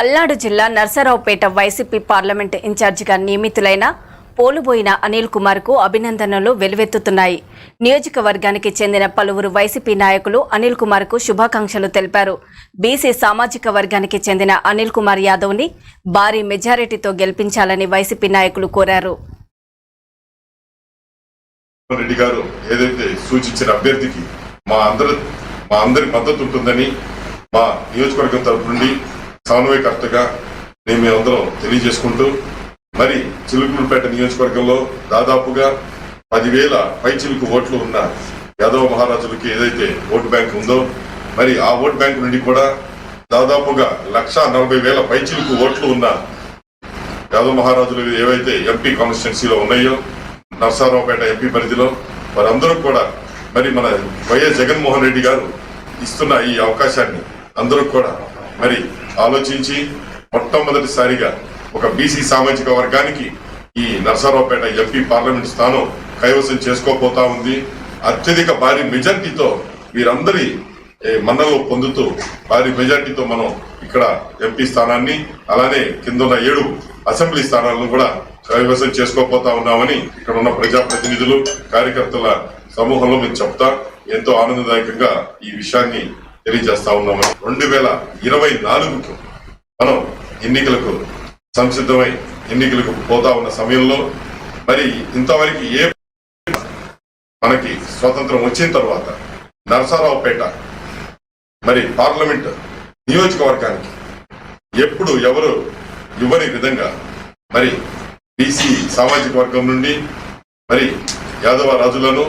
పల్నాడు జిల్లా Narasaraopet YCP parliament ఇన్ఛార్జిగా నియమితులైన పోలుబోయిన అనిల్ కుమార్కు అభినందనలు వెలువెత్తుతున్నాయి. నియోజకవర్గానికి చెందిన పలువురు వైసీపీ నాయకులు అనిల్ కుమార్కు శుభాకాంక్షలు తెలిపారు. బీసీ సామాజిక వర్గానికి చెందిన అనిల్ కుమార్ యాదవ్ని భారీ మెజారిటీతో గెలిపించాలని వైసీపీ నాయకులు కోరారు. రెడ్డి గారు ఏదైతే సూచించిన అభ్యర్థికి మా అందరి మా అందరి మద్దతు ఉంటుందని మా నియోజకవర్గం తరపు నుండి సమన్వయకర్తగా నేను మేమందరం తెలియజేసుకుంటూ మరి చిలుకూరుపేట నియోజకవర్గంలో దాదాపుగా పదివేల పైచిలుకు ఓట్లు ఉన్న యాదవ మహారాజులకి ఏదైతే ఓటు బ్యాంక్ ఉందో మరి ఆ ఓటు బ్యాంక్ నుండి కూడా దాదాపుగా లక్ష నలభై వేల పైచిలుకు ఓట్లు ఉన్న యాదవ్ మహారాజులు ఏవైతే ఎంపీ కాన్స్టిట్యున్సీలో ఉన్నాయో నర్సారావుపేట ఎంపీ పరిధిలో వారందరూ కూడా మరి మన వైఎస్ జగన్మోహన్ రెడ్డి గారు ఇస్తున్న ఈ అవకాశాన్ని అందరూ కూడా మరి ఆలోచించి మొట్టమొదటిసారిగా ఒక బీసీ సామాజిక వర్గానికి ఈ నర్సరావుపేట ఎంపీ పార్లమెంట్ స్థానం కైవసం చేసుకోపోతా ఉంది. అత్యధిక భారీ మెజార్టీతో వీరందరి మన్నలు పొందుతూ భారీ మెజార్టీతో మనం ఇక్కడ ఎంపీ స్థానాన్ని అలానే కింద ఏడు అసెంబ్లీ స్థానాలను కూడా కైవసం చేసుకోపోతా ఉన్నామని ఇక్కడ ఉన్న ప్రజాప్రతినిధులు కార్యకర్తల సమూహంలో మేము చెప్తా ఎంతో ఆనందదాయకంగా ఈ విషయాన్ని తెలియజేస్తా ఉన్నాము రెండు వేల ఇరవై నాలుగుకు మనం ఎన్నికలకు సంసిద్ధమై ఎన్నికలకు పోతా ఉన్న సమయంలో మరి ఇంతవరకు ఏ మనకి స్వాతంత్రం వచ్చిన తర్వాత నరసారావుపేట మరి పార్లమెంట్ నియోజకవర్గానికి ఎప్పుడు ఎవరు ఇవ్వని విధంగా మరి బీసీ సామాజిక వర్గం నుండి మరి యాదవ రాజులను